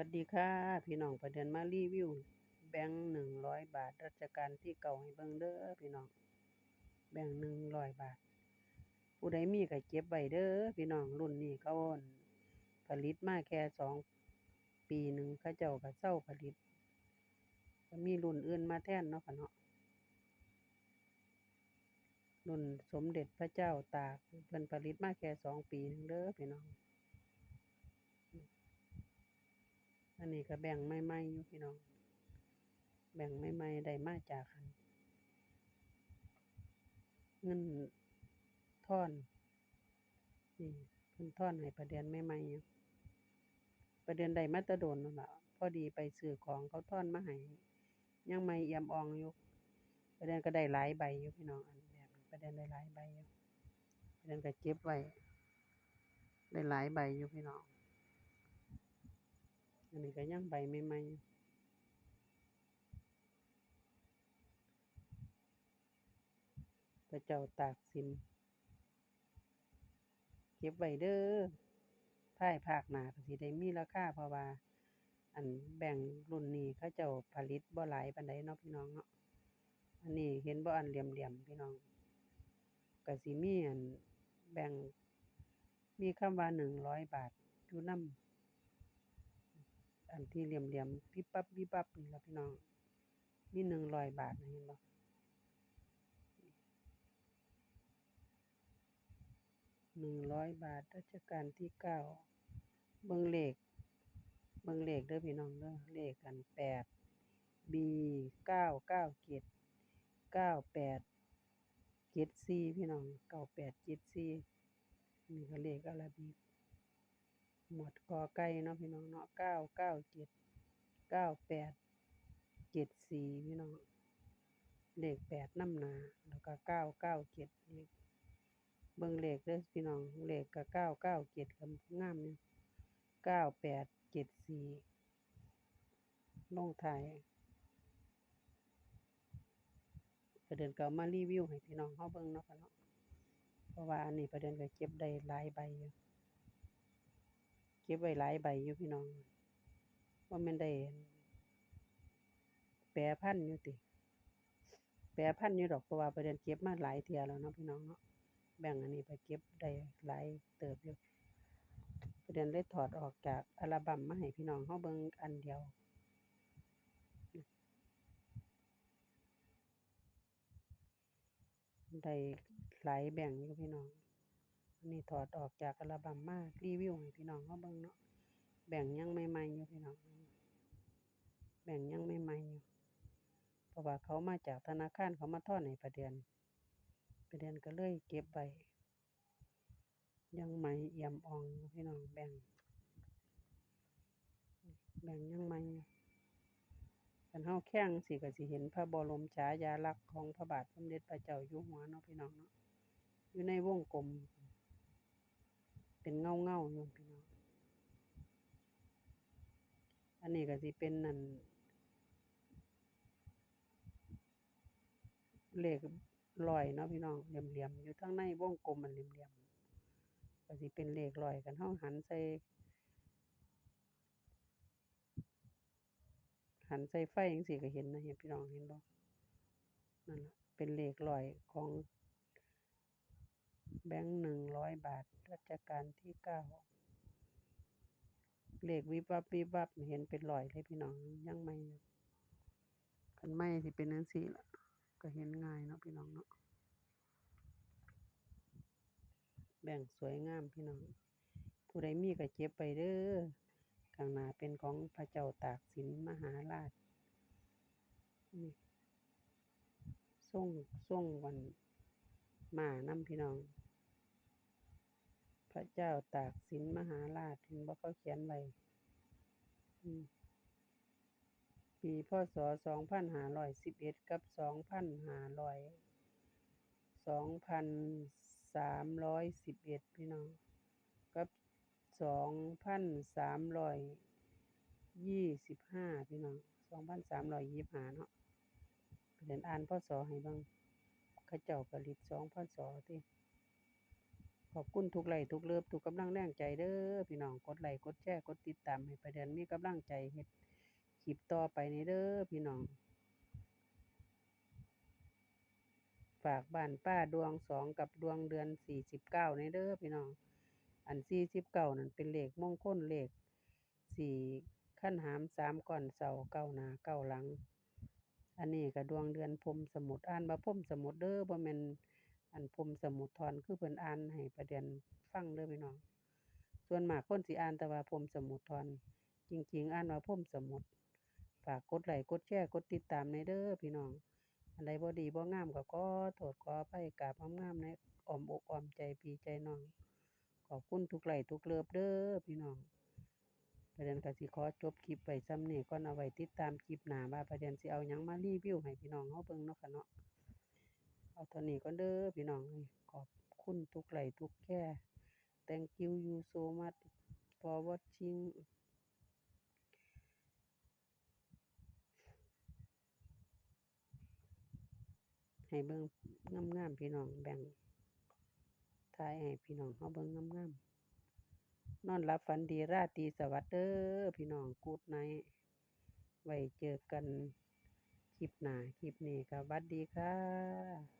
วัสดีค่ะ พี่น้องประเด็นมารีวิว แบงค์หนึ่งร้อยบาทรัชกาลที่เก่าให้เบิ่งเด้อพี่น้อง แบงค์หนึ่งร้อยบาท ผู้ใดมีก็เก็บไว้เด้อพี่น้องรุ่นนี้เขาผลิตมาแค่สองปีหนึ่งเขาเจ้าก็เซาผลิตก็มีรุ่นอื่นมาแทนเนาะค่ะเนาะรุ่นสมเด็จพระเจ้าตากเพิ่นผลิตมาแค่สองปีหนึ่งเด้อพี่น้อง อันนี้ก็แบ่งใหม่อยู่พี่น้อง แบ่งใหม่ได้มาจากันเงินทอน นี่เพิ่นทอนให้ประเดือนใหม่อยู่ประเดือนได้มาต่โดนแล้วล่ะพอดีไปซื้อของเขาทอนมาให้ยังใหม่เอี่ยมอองอยู่ประเดือนก็ได้หลายใบอยู่พี่น้องอันแบบนี้ประเดือนได้หลายใบอยู่ประเดือนก็เก็บไว้ได้หลายใบอยู่พี่น้อง อันนี้ก็ยังใบใหม่ๆอยู่พระเจ้าตากสิน เก็บไว้เด้อภายภาคหน้าก็สิได้มีราคาเพราะว่า อันแบ่งรุ่นนี้เขาเจ้าผลิตบ่หลายปานใดเนาะพี่น้องเนาะ อันนี้เห็นบ่อันเหลี่ยมๆพี่น้องก็สิมีอันแบ่งมีคำว่าหนึ่งร้อยบาทอยู่นำ อันที่เหลี่ยมๆวิบวับวิบวับนี่ละพี่น้อง มีหนึ่งร้อยบาทนะเห็นบ่หนึ่งร้อยบาทรัชกาลที่เก้าเบิ่งเลขเบิ่งเลขเด้อพี่น้องเด้อเลขอันแปด B เก้าเก้าเจ็ดเก้าแปดเจ็ดสี่พี่น้องเก้าแปดเจ็ดสี่นี่ก็เลขอาราบิก หมวดกอไก่เนาะพี่น้องเนาะเก้าเก้าเจ็ดเก้าแปดเจ็ดสี่พี่น้องเลขแปดน้ำหนาแล้วก็เก้าเก้าเจ็ดเบิ่งเลขเด้อพี่น้องเลขก็เก้าเก้าเจ็ดก็งามอยู่เก้าแปดเจ็ดสี่ลงท้ายประเดือนก็มารีวิวให้พี่น้องเราเบิ่งเนาะค่ะเนาะเพราะว่าอันนี้ประเดือนก็เก็บได้หลายใบอยู่ เก็บไว้หลายใบอยู่พี่น้องบ่แม่นได้แปรพันอยู่ติ แปรพันอยู่ดอกเพราะว่าประเดือนเก็บมาหลายเที่ยแล้วเนาะพี่น้องเนาะแบ่งอันนี้ก็เก็บได้หลายเติบอยู่ประเดือนเลยถอดออกจากอัลบัมมาให้พี่น้องเราเบิ่งอันเดียวได้หลายแบ่งอยู่พี่น้อง นนี้ถอดออกจากอัลบัมมารีวิวให้พี่น้องเราเบิ่งเนาะแบ่งยังใหม่ๆอยู่พี่น้องแบ่งยังใหม่ๆอยู่เพราะว่าเขามาจากธนาคารเขามาทอนให้ประเดือนประเดือนก็เลยเก็บไว้ยังใหม่เอี่ยมอ่องพี่น้องแบ่ง แบ่งยังใหม่กันเราแข่งจั่งซี้ก็สิเห็นพระบรมฉายาลักษณ์ของพระบาทสมเด็จพระเจ้าอยู่หัวเนาะพี่น้องเนาะอยู่ในวงกลม เป็นเงาๆอยู่พี่น้อง อันนี้ก็สิเป็นนั่นเลขร้อยเนาะพี่น้องเหลี่ยมๆอยู่ทางในวงกลมอันเหลี่ยมๆก็สิเป็นเลขร้อยคันเราหันใส่หันใส่ไฟจั่งซี้ก็เห็นนะเห็นพี่น้องเห็นบ่นั่นล่ะเป็นเลขร้อยของ แบงก์หนึ่งร้อยบาท รัชกาลที่เก้าเลขวิบวับวิบวับเห็นเป็นรอยเลยพี่น้องยังใหม่อยู่คันใหม่สิเป็นจั่งซี้ล่ะก็เห็นง่ายเนาะพี่น้องเนาะแบ่งสวยงามพี่น้อง ผู้ใดมีก็เก็บไว้เด้อข้างหน้าเป็นของพระเจ้าตากสินมหาราชนี่ทรงทรงอัน มานำพี่น้อง พระเจ้าตากสินมหาราชเห็นบ่เขาเขียนไว้ปีพ.ศ.สองพันห้าร้อยสิบเอ็ดกับสองพันห้าร้อยสองพันสามร้อยสิบเอ็ดพี่น้อง กับสองพันสามร้อยยี่สิบห้าพี่น้องสองพันสามร้อยยี่สิบห้าเนาะประเดือนอ่านพ.ศ.ให้บิ่ง ขาเจ้าผลิตสองพ.ศ.ติพ.ขอบคุณทุกไลค์ทุกเลิฟทุกกำลังแรงใจเด้อพี่น้องกดไลค์กดแชร์กดติดตามให้ประเดือนมีกำลังใจเฮ็ดคลิปต่อไปในเด้อพี่น้อง ฝากบ้านป้าดวงสองกับดวงเดือนสี่สิบเก้าในเด้อพี่น้อง อันสี่สิบเก้านั่นเป็นเลขมงคลเลขสี่ขั้นหามสามก่อนเสาเก้าหนาเก้าหลัง อันนี้ก็ดวงเดือนพรมสมุทอ่านว่าพรมสมุทเด้อบ่แม่นอันพรมสมุททอนคือเพิ่นอ่านให้ประเดือนฟังเด้อพี่น้อง ส่วนมากคนสิอ่านแต่ว่าพรมสมุททอน จริง ๆ อ่านว่าพรมสมุทฝากกดไลค์กดแชร์กดติดตามในเด้อพี่น้อง อันใดบ่ดีบ่งามก็ขอโทษขออภัยกราบงามๆในอ้อมอกอ้อมใจพี่ใจน้องขอบคุณทุกไลค์ทุกเลิฟเด้อพี่น้อง ประเด็นก็สิขอจบคลิปไว้ซ้ำนี้ก่อนเอาไว้ติดตามคลิปหน้าว่าประเด็นสิเอายังมารีวิวให้พี่น้องเฮาเบิ่งเนาะค่ะเนาะเอาเท่านี้ก่อนเด้อพี่น้องขอบคุณทุกไหลทุกแชร์ Thank you you so much for watching ให้เบิ่งงามๆพี่น้องแบ่งถ่ายให้พี่น้องเฮาเบิ่งงามๆ นอนหลับฝันดีราตรีสวัสดิ์เด้อพี่น้องกูดไนไว้เจอกันคลิปหน้าคลิปนี้ก็หวัสดีค่ะ